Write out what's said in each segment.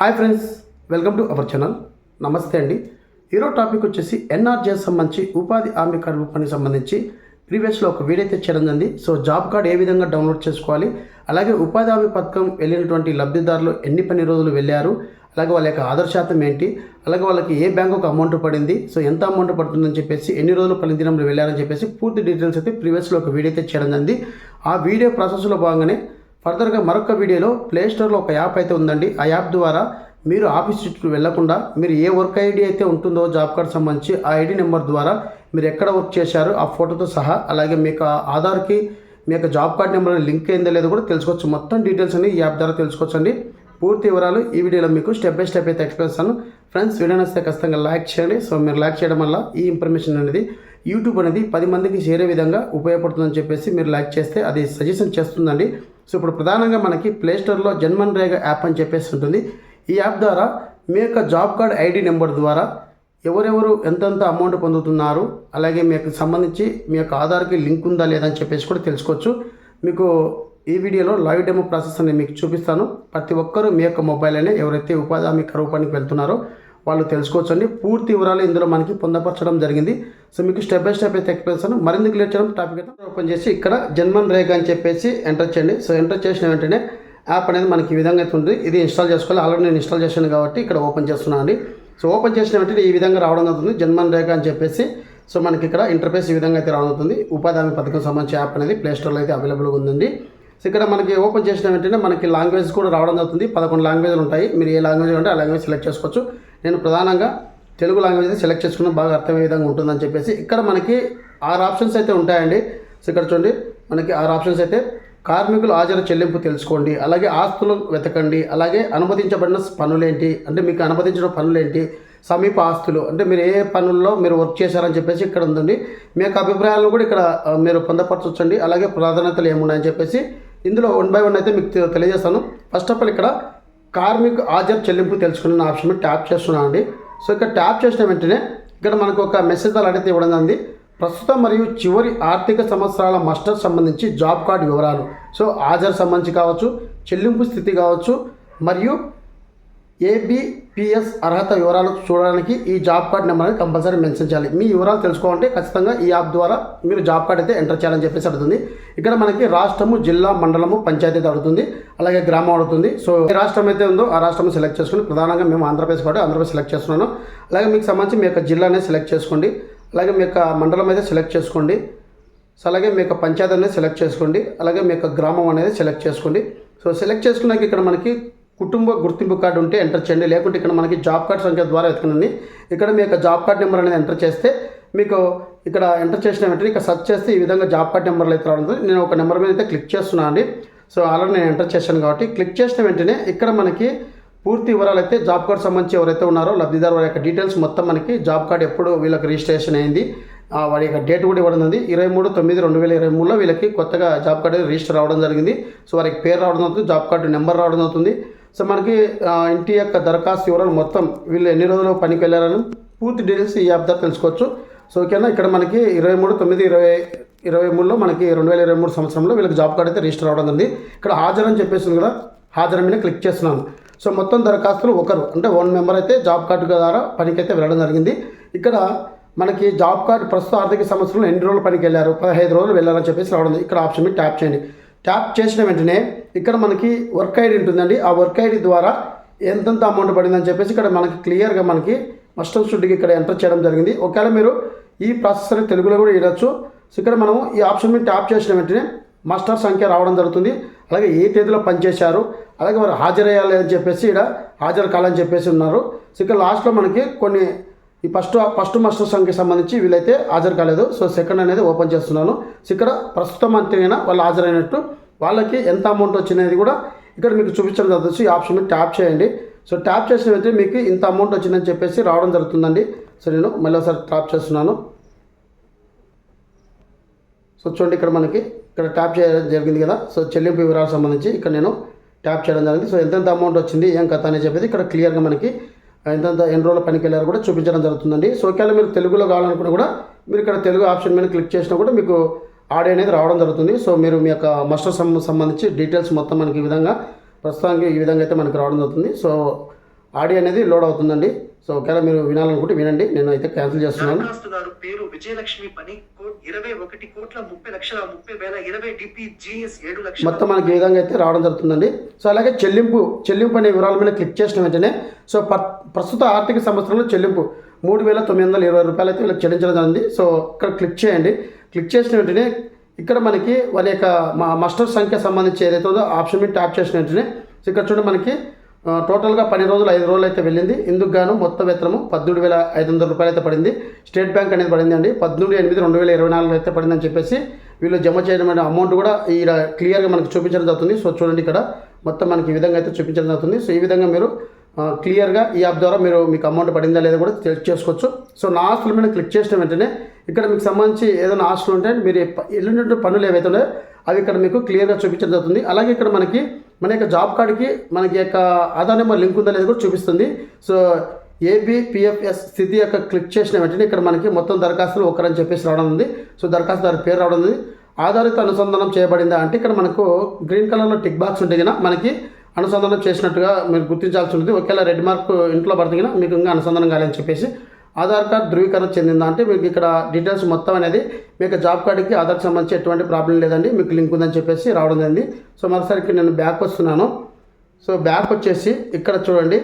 Hi friends welcome to our channel. నమస్తే అండి. ఈరోజు టాపిక్ వచ్చేసి ఎన్ఆర్జీఎస్ సంబంధించి ఉపాధి హామీ కార్డు పనికి సంబంధించి ప్రీవియస్లో ఒక వీడియో అయితే చేయడం జరిగింది. సో జాబ్ కార్డ్ ఏ విధంగా డౌన్లోడ్ చేసుకోవాలి అలాగే ఉపాధి హామీ పథకం వెళ్ళినటువంటి లబ్ధిదారులు ఎన్ని పని రోజులు వెళ్ళారు అలాగే వాళ్ళ యొక్క ఆధార్ శాతం ఏంటి అలాగే వాళ్ళకి ఏ బ్యాంకుకు అమౌంట్ పడింది సో ఎంత అమౌంట్ పడుతుందని చెప్పేసి ఎన్ని రోజులు పనిదినంలో వెళ్ళారని చెప్పేసి పూర్తి డీటెయిల్స్ అయితే ప్రీవియస్లో ఒక వీడియో అయితే చేయడం జరిగింది. ఆ వీడియో ప్రాసెస్లో భాగంగానే ఫర్దర్గా మరొక వీడియోలో ప్లే స్టోర్లో ఒక యాప్ అయితే ఉందండి. ఆ యాప్ ద్వారా మీరు ఆఫీస్ చుట్టూ వెళ్ళకుండా మీరు ఏ వర్క్ ఐడి అయితే ఉంటుందో జాబ్ కార్డ్ సంబంధించి ఆ ఐడి నెంబర్ ద్వారా మీరు ఎక్కడ వర్క్ చేశారో ఆ ఫోటోతో సహా అలాగే మీకు ఆధార్కి మీ యొక్క జాబ్ కార్డ్ నెంబర్ లింక్ అయిందో లేదో కూడా తెలుసుకోవచ్చు. మొత్తం డీటెయిల్స్ అన్ని ఈ యాప్ ద్వారా తెలుసుకోవచ్చండి. పూర్తి వివరాలు ఈ వీడియోలో మీకు స్టెప్ బై స్టెప్ అయితే ఎక్స్ప్లెయిన్ చేస్తాను. ఫ్రెండ్స్ వీడియో నచ్చితే ఖచ్చితంగా లైక్ చేయండి. సో మీరు లైక్ చేయడం వల్ల ఈ ఇన్ఫర్మేషన్ అనేది యూట్యూబ్ అనేది పది మందికి చేరే విధంగా ఉపయోగపడుతుందని చెప్పేసి మీరు లైక్ చేస్తే అది సజెషన్ చేస్తుందండి. సో ఇప్పుడు ప్రధానంగా మనకి ప్లేస్టోర్లో జన్మన్ రేగ యాప్ అని చెప్పేసి ఉంటుంది. ఈ యాప్ ద్వారా మీ యొక్క జాబ్ కార్డ్ ఐడి నెంబర్ ద్వారా ఎవరెవరు ఎంతెంత అమౌంట్ పొందుతున్నారు అలాగే మీకు సంబంధించి మీ యొక్క ఆధార్కి లింక్ ఉందా లేదా అని చెప్పేసి కూడా తెలుసుకోవచ్చు. మీకు ఈ వీడియోలో లైవ్ డెమో ప్రాసెస్ అనేది మీకు చూపిస్తాను. ప్రతి ఒక్కరూ మీ యొక్క మొబైల్ అనే ఎవరైతే ఉపాధి హామీ కరువు వెళ్తున్నారో వాళ్ళు తెలుసుకోవచ్చు అండి పూర్తి వివరాలు ఇందులో మనకి పొందపరచడం జరిగింది. సో మీకు స్టెప్ బై స్టెప్ అయితే ఎక్స్ప్లెయిన్ మరింత క్లియర్ చేయడం టాపిక్ అయితే ఓపెన్ చేసి ఇక్కడ జన్మన్ రేఖ అని చెప్పేసి ఎంటర్ చేయండి. సో ఎంటర్ చేసిన వెంటనే యాప్ అనేది మనకి ఈ విధంగా అయితే ఉంటుంది. ఇది ఇన్స్టాల్ చేసుకోవాలి. ఆల్రెడీ నేను ఇన్స్టాల్ చేశాను కాబట్టి ఇక్కడ ఓపెన్ చేస్తున్నాను అండి. సో ఓపెన్ చేసిన వెంటనే ఈ విధంగా రావడం అవుతుంది జన్మన్ రేఖ అని చెప్పేసి సో మనకి ఇక్కడ ఇంటర్ఫేస్ ఈ విధంగా అయితే రావడం అవుతుంది ఉపాధి హామీ పథకం సంబంధించి యాప్ అనేది ప్లే స్టోర్లో అయితే అవైలబుల్గా ఉందండి. సో ఇక్కడ మనకి ఓపెన్ చేసిన వెంటనే మనకి లాంగ్వేజ్ కూడా రావడం జరుగుతుంది. పదకొండు లాంగ్వేజ్లు ఉంటాయి. మీరు ఏ లాంగ్వేజ్ అంటే ఆ లాంగ్వేజ్ సెలెక్ట్ చేసుకోవచ్చు. నేను ప్రధానంగా తెలుగు లాంగ్వేజ్ అయితే సెలెక్ట్ చేసుకున్న బాగా అర్థమయ్యే విధంగా ఉంటుందని చెప్పేసి. ఇక్కడ మనకి ఆరు ఆప్షన్స్ అయితే ఉంటాయండి. సో ఇక్కడ చూడండి. మనకి ఆరు ఆప్షన్స్ అయితే కార్మికులు హాజరు చెల్లింపు తెలుసుకోండి. అలాగే ఆస్తులు వెతకండి. అలాగే అనుమతించబడిన పనులేంటి? అంటే మీకు అనుమతించిన పనులేంటి? సమీప ఆస్తులు. అంటే మీరు ఏ పనుల్లో మీరు వర్క్ చేశారని చెప్పేసి ఇక్కడ ఉందండి. మీ యొక్క అభిప్రాయాలను కూడా ఇక్కడ మీరు పొందపరచవచ్చండి అలాగే ప్రాధాన్యతలు ఏమున్నాయని చెప్పేసి ఇందులో వన్ బై వన్ అయితే మీకు తెలియజేస్తాను. ఫస్ట్ ఆఫ్ ఆల్ ఇక్కడ కార్మిక హాజరు చెల్లింపు తెలుసుకునే ఆప్షన్ ట్యాప్ చేస్తున్నాను అండి. సో ఇక్కడ ట్యాప్ చేసిన వెంటనే ఇక్కడ మనకు ఒక మెసేజ్ అలాంటి ఇవ్వడం జరిగింది. ప్రస్తుత మరియు చివరి ఆర్థిక సంవత్సరాల మస్టర్ సంబంధించి జాబ్ కార్డు వివరాలు. సో హాజరు సంబంధించి కావచ్చు చెల్లింపు స్థితి కావచ్చు మరియు పిఎస్ అర్హత వివరాలు చూడడానికి ఈ జాబ్ కార్డ్ నెంబర్ అనేది కంపల్సరీ మెన్షన్ చేయాలి. మీ వివరాలు తెలుసుకోవాలంటే ఖచ్చితంగా ఈ యాప్ ద్వారా మీరు జాబ్ కార్డ్ అయితే ఎంటర్ చేయాలని చెప్పేసి అడుగుతుంది. ఇక్కడ మనకి రాష్ట్రము జిల్లా మండలము పంచాయతీ అడుగుతుంది. అలాగే గ్రామం అడుగుతుంది. సో ఏ రాష్ట్రం అయితే ఉందో ఆ రాష్ట్రం సెలెక్ట్ చేసుకుని ప్రధానంగా మేము ఆంధ్రప్రదేశ్ కాబట్టి ఆంధ్రప్రదేశ్ సెలెక్ట్ చేస్తున్నాను. అలాగే మీకు సంబంధించి మీ యొక్క జిల్లానే సెలెక్ట్ చేసుకోండి. అలాగే మీ యొక్క మండలం అయితే సెలెక్ట్ చేసుకోండి. సో అలాగే మీ యొక్క పంచాయతీ అనేది సెలెక్ట్ చేసుకోండి. అలాగే మీ యొక్క గ్రామం అనేది సెలెక్ట్ చేసుకోండి. సో సెలెక్ట్ చేసుకున్నాక ఇక్కడ మనకి కుటుంబ గుర్తింపు కార్డు ఉంటే ఎంటర్ చేయండి. లేకుంటే ఇక్కడ మనకి జాబ్ కార్డ్ సంఖ్య ద్వారా వెతకండి ఇక్కడ మీ యొక్క జాబ్ కార్డ్ నెంబర్ అనేది ఎంటర్ చేస్తే మీకు ఇక్కడ ఎంటర్ చేసిన వెంటనే ఇక్కడ సెర్చ్ చేస్తే ఈ విధంగా జాబ్ కార్డ్ నెంబర్లు అయితే రావడం నేను ఒక నెంబర్ మీద అయితే క్లిక్ చేస్తున్నాను అండి. సో ఆల్రెడీ నేను ఎంటర్ చేశాను కాబట్టి క్లిక్ చేసిన వెంటనే ఇక్కడ మనకి పూర్తి వివరాలు అయితే జాబ్ కార్డ్ సంబంధించి ఎవరైతే ఉన్నారో లబ్ధిదారు వారి యొక్క డీటెయిల్స్ మొత్తం మనకి జాబ్ కార్డ్ ఎప్పుడు వీళ్ళకి రిజిస్ట్రేషన్ అయింది వారి యొక్క డేట్ కూడా ఇవ్వడం ఉంది ఇరవై మూడు తొమ్మిది రెండు వేల ఇరవై మూడులో వీళ్ళకి కొత్తగా జాబ్ కార్డు రిజిస్టర్ రావడం జరిగింది. సో వారికి పేరు రావడం అవుతుంది జాబ్ కార్డు నెంబర్ రావడం అవుతుంది సో మనకి ఇంటి యొక్క దరఖాస్తు వివరాలు మొత్తం వీళ్ళు ఎన్ని రోజులు పనికి వెళ్ళారని పూర్తి డీటెయిల్స్ ఈ యాప్ ద్వారా తెలుసుకోవచ్చు. సో ఓకేనా ఇక్కడ మనకి ఇరవై మూడు తొమ్మిది ఇరవై ఇరవై మూడులో మనకి రెండు వేల ఇరవై మూడు సంవత్సరంలో వీళ్ళకి జాబ్ కార్డ్ అయితే రిజిస్టర్ అవడం ఉంది ఇక్కడ హాజరని చెప్పేసింది కదా హాజరు మీద క్లిక్ చేస్తున్నాను. సో మొత్తం దరఖాస్తులు ఒకరు అంటే వన్ మెంబర్ అయితే జాబ్ కార్డు ద్వారా పనికి అయితే వెళ్ళడం జరిగింది. ఇక్కడ మనకి జాబ్ కార్డు ప్రస్తుత ఆర్థిక సంవత్సరంలో ఎన్ని రోజులు పనికి వెళ్ళారు పదహైదు రోజులు వెళ్ళారని చెప్పేసి రావడం ఇక్కడ ఆప్షన్ మీద ట్యాప్ చేయండి. ట్యాప్ చేసిన వెంటనే ఇక్కడ మనకి వర్క్ ఐడి ఉంటుందండి. ఆ వర్క్ ఐడి ద్వారా ఎంతెంత అమౌంట్ పడిందని చెప్పేసి ఇక్కడ మనకి క్లియర్గా మనకి మస్టర్ షుడ్కి ఇక్కడ ఎంటర్ చేయడం జరిగింది. ఒకవేళ మీరు ఈ ప్రాసెసర్ తెలుగులో కూడా ఇవ్వచ్చు సో ఇక్కడ మనము ఈ ఆప్షన్ మీద ట్యాప్ చేసిన వెంటనే మాస్టర్ సంఖ్య రావడం జరుగుతుంది. అలాగే ఏ తేదీలో పనిచేశారు అలాగే వారు హాజరయ్యాలి అని చెప్పేసి ఇక్కడ హాజరు కాలని చెప్పేసి ఉన్నారు. సో ఇక్కడ లాస్ట్లో మనకి కొన్ని ఈ ఫస్ట్ ఫస్ట్ మాస్టర్ సంఖ్య సంబంధించి వీళ్ళైతే హాజరు కాలేదు. సో సెకండ్ అనేది ఓపెన్ చేస్తున్నాను. సో ఇక్కడ ప్రస్తుతం అంతేనా వాళ్ళు హాజరైనట్టు వాళ్ళకి ఎంత అమౌంట్ వచ్చినది కూడా ఇక్కడ మీకు చూపించడం జరుగుతుంది. ఈ ఆప్షన్ మీద ట్యాప్ చేయండి. సో ట్యాప్ చేసిన వెంటనే మీకు ఇంత అమౌంట్ వచ్చిందని చెప్పేసి రావడం జరుగుతుందండి. సో నేను మళ్ళీ ఒకసారి ట్యాప్ చేస్తున్నాను. సో చూడండి ఇక్కడ మనకి ఇక్కడ ట్యాప్ చేయడం జరిగింది కదా. సో చెల్లింపు వివరాలకు సంబంధించి ఇక్కడ నేను ట్యాప్ చేయడం జరిగింది. సో ఎంతెంత అమౌంట్ వచ్చింది ఏం కథ అని చెప్పేది ఇక్కడ క్లియర్గా మనకి ఎంతెంత ఎన్ని రోజులు పనికి వెళ్ళారో కూడా చూపించడం జరుగుతుందండి. సో ఒకవేళ మీరు తెలుగులో కావాలనుకున్నా కూడా మీరు ఇక్కడ తెలుగు ఆప్షన్ మీద క్లిక్ చేసినా కూడా మీకు ఆడియో అనేది రావడం జరుగుతుంది. సో మీరు మీ యొక్క మస్టర్ సంబంధించి డీటెయిల్స్ మొత్తం మనకి ఈ విధంగా ప్రస్తుతానికి ఈ విధంగా అయితే మనకి రావడం జరుగుతుంది. సో ఆడియో అనేది లోడ్ అవుతుందండి. సో ఒకవేళ మీరు వినాలనుకుంటే వినండి నేను అయితే క్యాన్సిల్ చేస్తున్నాను. దరఖాస్తుదారు పేరు విజయలక్ష్మి పని ఇరవై ఒకటి కోట్ల ముప్పై లక్షల ముప్పై వేల ఇరవై డిపి జిఎస్ ఏడు లక్షల మొత్తం మనకి ఈ విధంగా అయితే రావడం జరుగుతుందండి. సో అలాగే చెల్లింపు చెల్లింపు అనే వివరాల మీద క్లిక్ చేసిన వెంటనే సో ప్రస్తుత ఆర్థిక సంవత్సరంలో చెల్లింపు మూడు వేల తొమ్మిది వందల ఇరవై రూపాయలు అయితే వీళ్ళకి చెల్లించడం జరిగింది. సో ఇక్కడ క్లిక్ చేయండి. క్లిక్ చేసిన వెంటనే ఇక్కడ మనకి వారి యొక్క మా మస్టర్ సంఖ్య సంబంధించి ఏదైతే ఉందో ఆప్షన్ మీద ట్యాప్ చేసిన వెంటనే సో ఇక్కడ చూడండి మనకి టోటల్గా పది రోజులు ఐదు రోజులు అయితే వెళ్ళింది. ఇందుకు గాను మొత్తం వేతనము పద్దెనిమిది వేల ఐదు వందల రూపాయలు అయితే పడింది. స్టేట్ బ్యాంక్ అనేది పడింది అండి. పద్దెనిమిది ఎనిమిది రెండు వేల ఇరవై నాలుగు అయితే పడిందని చెప్పేసి వీళ్ళు జమ చేయడం అమౌంట్ కూడా ఇక్కడ క్లియర్గా మనకి చూపించడం జరుగుతుంది. సో చూడండి ఇక్కడ మొత్తం మనకి ఈ విధంగా అయితే చూపించడం జరుగుతుంది. సో ఈ విధంగా మీరు క్లియర్గా ఈ యాప్ ద్వారా మీరు మీకు అమౌంట్ పడిందా లేదా కూడా చెక్ చేసుకోవచ్చు. సో నా ఆస్తుల మీద క్లిక్ చేసిన వెంటనే ఇక్కడ మీకు సంబంధించి ఏదైనా ఆస్తులు ఉంటే మీరు ఎల్లుండి పనులు ఏవైతే ఉన్నాయో అవి ఇక్కడ మీకు క్లియర్గా చూపించడం జరుగుతుంది. అలాగే ఇక్కడ మనకి మన యొక్క జాబ్ కార్డ్కి మనకి యొక్క ఆధార్ నెంబర్ లింక్ ఉందా లేదా కూడా చూపిస్తుంది. సో ఏబిపిఎఫ్ఎస్ స్థితి యొక్క క్లిక్ చేసిన వెంటనే ఇక్కడ మనకి మొత్తం దరఖాస్తులు ఒకరని చెప్పేసి రావడం ఉంది. సో దరఖాస్తుదారు పేరు రావడం ఉంది. ఆధారిత అనుసంధానం చేయబడిందా అంటే ఇక్కడ మనకు గ్రీన్ కలర్లో టిక్ బాక్స్ ఉంటే కదా మనకి అనుసంధానం చేసినట్టుగా మీరు గుర్తించాల్సి ఉంటుంది. ఒకవేళ రెడ్ మార్క్ ఇంట్లో పడితే మీకు ఇంకా అనుసంధానం కాలేదని చెప్పేసి ఆధార్ కార్డ్ ధృవీకరణ చెందిందా అంటే మీకు ఇక్కడ డీటెయిల్స్ మొత్తం అనేది మీకు జాబ్ కార్డుకి ఆధార్కి సంబంధించి ఎటువంటి ప్రాబ్లం లేదండి. మీకు లింక్ ఉందని చెప్పేసి రావడం జరిగింది. సో మరోసారికి నేను బ్యాక్ వస్తున్నాను. సో బ్యాక్ వచ్చేసి ఇక్కడ చూడండి.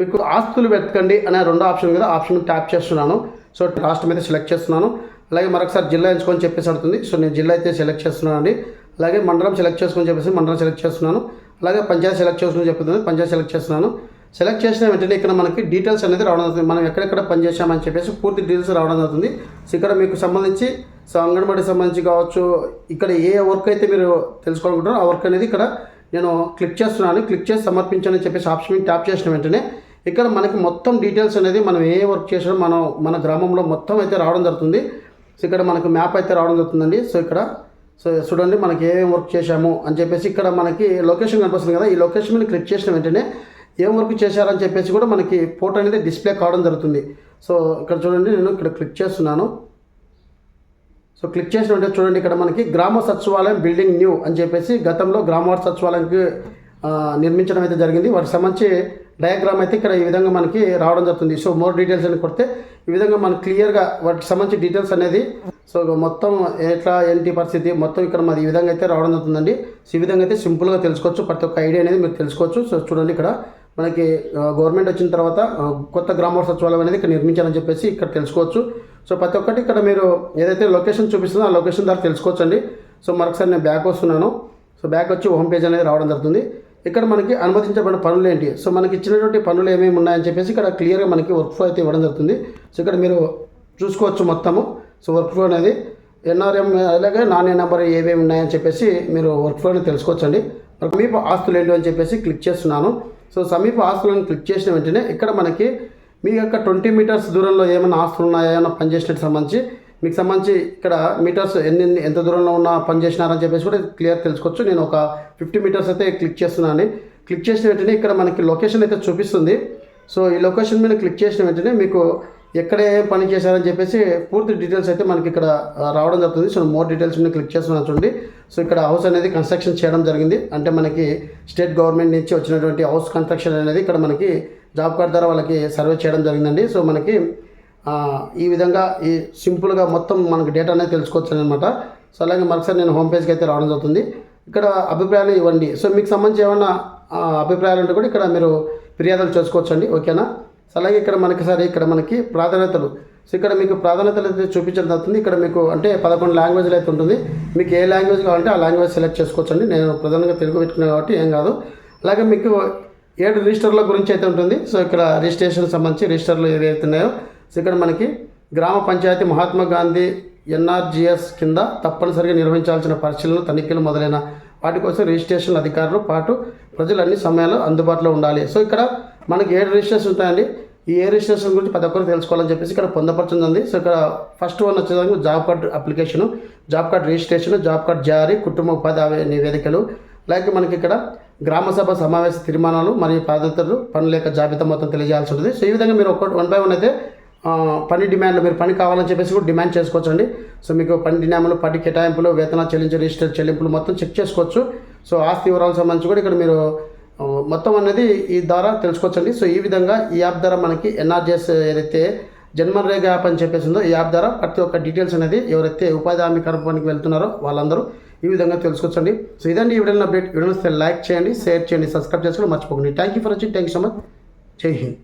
మీకు ఆస్తులు వెతకండి అనే రెండో ఆప్షన్ మీద ఆప్షన్ ట్యాప్ చేస్తున్నాను. సో రాష్ట్రం అయితే సెలెక్ట్ చేస్తున్నాను. అలాగే మరొకసారి జిల్లా ఎంచుకొని చెప్పేసి అడుగుతుంది. సో నేను జిల్లా అయితే సెలెక్ట్ చేస్తున్నాను అండి. అలాగే మండలం సెలెక్ట్ చేసుకొని చెప్పేసి మండలం సెలెక్ట్ చేస్తున్నాను. అలాగే పంచాయతీ సెలెక్ట్ చేసుకొని చెప్తుంది పంచాయతీ సెలెక్ట్ చేస్తున్నాను. సెలెక్ట్ చేసిన వెంటనే ఇక్కడ మనకి డీటెయిల్స్ అనేది రావడం జరుగుతుంది. మనం ఎక్కడెక్కడ పనిచేసామని చెప్పేసి పూర్తి డీటెయిల్స్ రావడం జరుగుతుంది. సో ఇక్కడ మీకు సంబంధించి సో అంగన్వాడీకి సంబంధించి కావచ్చు ఇక్కడ ఏ వర్క్ అయితే మీరు తెలుసుకోవాలనుకుంటారో ఆ వర్క్ అనేది ఇక్కడ నేను క్లిక్ చేస్తున్నాను. క్లిక్ చేసి సమర్పించాలని చెప్పేసి ఆప్షన్ ట్యాప్ చేసిన వెంటనే ఇక్కడ మనకి మొత్తం డీటెయిల్స్ అనేది మనం ఏ వర్క్ చేసామో మనం మన గ్రామంలో మొత్తం అయితే రావడం జరుగుతుంది. సో ఇక్కడ మనకు మ్యాప్ అయితే రావడం జరుగుతుందండి. సో ఇక్కడ సో చూడండి మనకి ఏమేమి వర్క్ చేశాము అని చెప్పేసి ఇక్కడ మనకి లొకేషన్ కనిపిస్తుంది కదా. ఈ లొకేషన్ మీద క్లిక్ చేసిన వెంటనే ఏం వర్క్ చేశారని చెప్పేసి కూడా మనకి ఫోటో అనేది డిస్ప్లే కావడం జరుగుతుంది. సో ఇక్కడ చూడండి నేను ఇక్కడ క్లిక్ చేస్తున్నాను. సో క్లిక్ చేసినట్టే చూడండి ఇక్కడ మనకి గ్రామ సచివాలయం బిల్డింగ్ న్యూ అని చెప్పేసి గతంలో గ్రామ సచివాలయంకి నిర్మించడం అయితే జరిగింది. వాటికి సంబంధించి డయాగ్రామ్ అయితే ఇక్కడ ఈ విధంగా మనకి రావడం జరుగుతుంది. సో మోర్ డీటెయిల్స్ అని కొడితే ఈ విధంగా మనకు క్లియర్గా వాటికి సంబంధించి డీటెయిల్స్ అనేది సో మొత్తం ఎట్లా ఏంటి పరిస్థితి మొత్తం ఇక్కడ మాది ఈ విధంగా అయితే రావడం జరుగుతుందండి. సో ఈ విధంగా అయితే సింపుల్గా తెలుసుకోవచ్చు. ప్రతి ఒక్క ఐడియా అనేది మీరు తెలుసుకోవచ్చు. సో చూడండి ఇక్కడ మనకి గవర్నమెంట్ వచ్చిన తర్వాత కొత్త గ్రామ సచివాలయం అనేది ఇక్కడ నిర్మించాలని చెప్పేసి ఇక్కడ తెలుసుకోవచ్చు. సో ప్రతి ఒక్కటి ఇక్కడ మీరు ఏదైతే లొకేషన్ చూపిస్తుందో ఆ లొకేషన్ ద్వారా తెలుసుకోవచ్చు అండి సో మరొకసారి నేను బ్యాక్ వస్తున్నాను. సో బ్యాక్ వచ్చి హోమ్ పేజ్ అనేది రావడం జరుగుతుంది. ఇక్కడ మనకి అనుమతించబడిన పనులు ఏంటి? సో మనకి ఇచ్చినటువంటి పనులు ఏమేమి ఉన్నాయని చెప్పేసి ఇక్కడ క్లియర్గా మనకి వర్క్ ఫ్లో అయితే ఇవ్వడం జరుగుతుంది. సో ఇక్కడ మీరు చూసుకోవచ్చు మొత్తము. సో వర్క్ ఫ్లో అనేది ఎన్ఆర్ఎం అలాగే నాన్ నెంబర్ ఏమేమి ఉన్నాయని చెప్పేసి మీరు వర్క్ ఫ్లోని అనేది తెలుసుకోవచ్చండి మీ ఆస్తులు ఏంటి అని చెప్పేసి క్లిక్ చేస్తున్నాను. సో సమీప ఆస్తులను క్లిక్ చేసిన వెంటనే ఇక్కడ మనకి మీ యొక్క ట్వంటీ మీటర్స్ దూరంలో ఏమైనా ఆస్తులు ఉన్నాయా ఏమైనా పనిచేసినట్టు సంబంధించి మీకు సంబంధించి ఇక్కడ మీటర్స్ ఎన్ని ఎన్ని- ఎంత దూరంలో ఉన్న పని చేసినారని చెప్పేసి కూడా క్లియర్ తెలుసుకోవచ్చు. నేను ఒక ఫిఫ్టీ మీటర్స్ అయితే క్లిక్ చేస్తున్నాను క్లిక్ చేసిన వెంటనే ఇక్కడ మనకి లొకేషన్ అయితే చూపిస్తుంది. సో ఈ లొకేషన్ మీద క్లిక్ చేసిన వెంటనే మీకు ఎక్కడే పని చేశారని చెప్పేసి పూర్తి డీటెయిల్స్ అయితే మనకి ఇక్కడ రావడం జరుగుతుంది. సో మోర్ డీటెయిల్స్ మీద క్లిక్ చేస్తున్నాను చూడండి. సో ఇక్కడ హౌస్ అనేది కన్స్ట్రక్షన్ చేయడం జరిగింది. అంటే మనకి స్టేట్ గవర్నమెంట్ నుంచి వచ్చినటువంటి హౌస్ కన్స్ట్రక్షన్ అనేది ఇక్కడ మనకి జాబ్ కార్డ్ ద్వారా వాళ్ళకి సర్వే చేయడం జరిగిందండి. సో మనకి ఈ విధంగా ఈ సింపుల్గా మొత్తం మనకి డేటా అనేది తెలుసుకోవచ్చు అనమాట సో అలాగే మరొకసారి నేను హోమ్ పేజ్కి అయితే రావడం జరుగుతుంది. ఇక్కడ అభిప్రాయాలు ఇవ్వండి. సో మీకు సంబంధించి ఏమైనా అభిప్రాయాలు ఉంటే కూడా ఇక్కడ మీరు ఫిర్యాదులు చేసుకోవచ్చండి. ఓకేనా? సో అలాగే ఇక్కడ మనకి సరే ఇక్కడ మనకి ప్రాధాన్యతలు. సో ఇక్కడ మీకు ప్రాధాన్యతలు అయితే చూపించడం జరుగుతుంది. ఇక్కడ మీకు అంటే పదకొండు లాంగ్వేజ్లు అయితే ఉంటుంది. మీకు ఏ లాంగ్వేజ్ కావాలంటే ఆ లాంగ్వేజ్ సెలెక్ట్ చేసుకోవచ్చండి. నేను ప్రధానంగా తెలుగు పెట్టుకున్నాను కాబట్టి ఏం కాదు. అలాగే మీకు ఏడు రిజిస్టర్ల గురించి అయితే ఉంటుంది. సో ఇక్కడ రిజిస్ట్రేషన్ సంబంధించి రిజిస్టర్లు ఏదైతున్నాయో ఉన్నాయో సో ఇక్కడ మనకి గ్రామ పంచాయతీ మహాత్మా గాంధీ ఎన్ఆర్జిఎస్ కింద తప్పనిసరిగా నిర్వహించాల్సిన పరిశీలన తనిఖీలు మొదలైన వాటి కోసం రిజిస్ట్రేషన్ అధికారులు పాటు ప్రజలు అన్ని సమయాల్లో అందుబాటులో ఉండాలి. సో ఇక్కడ మనకి ఏడు రిజిస్ట్రేషన్ ఉంటాయండి. ఈ ఏ రిజిస్ట్రేషన్ గురించి ప్రతి ఒక్కరు తెలుసుకోవాలని చెప్పేసి ఇక్కడ పొందపరచుంది సో ఇక్కడ ఫస్ట్ వన్ వచ్చేదానికి job card application job card registration job card జారీ కుటుంబ ఉపాధి హామీ నివేదికలు. అలాగే మనకి ఇక్కడ గ్రామ సభ సమావేశ తీర్మానాలు మరియు ప్రాధాన్యతలు పనుల యొక్క జాబితా మొత్తం తెలియజేయాల్సి ఉంటుంది. సో ఈ విధంగా మీరు ఒక వన్ బై వన్ అయితే పని డిమాండ్లు మీరు పని కావాలని చెప్పేసి కూడా డిమాండ్ చేసుకోవచ్చు అండి సో మీకు పని డిమాండ్లు పని కేటాయింపులు వేతన చెల్లించే రిజిస్టర్ చెల్లింపులు మొత్తం చెక్ చేసుకోవచ్చు. సో ఆస్తి వివరాలకు సంబంధించి కూడా ఇక్కడ మీరు మొత్తం అనేది ఈ ద్వారా తెలుసుకోవచ్చండి. సో ఈ విధంగా ఈ యాప్ ద్వారా మనకి ఎన్ఆర్జెస్ ఏదైతే జన్మరేగా యాప్ అని చెప్పేసి ఉందో ఈ యాప్ ద్వారా ప్రతి ఒక్క డీటెయిల్స్ అనేది ఎవరైతే ఉపాధి హామీ కార్యక్రమానికి వెళ్తున్నారో వాళ్ళందరూ ఈ విధంగా తెలుసుకోవచ్చండి. సో ఇదండి ఈ వీడియో అప్డేట్. వీడియో లైక్ చేయండి షేర్ చేయండి సబ్స్క్రైబ్ చేసుకోవడం మర్చిపోకండి. Thank you for watching thank you so much Jai Hind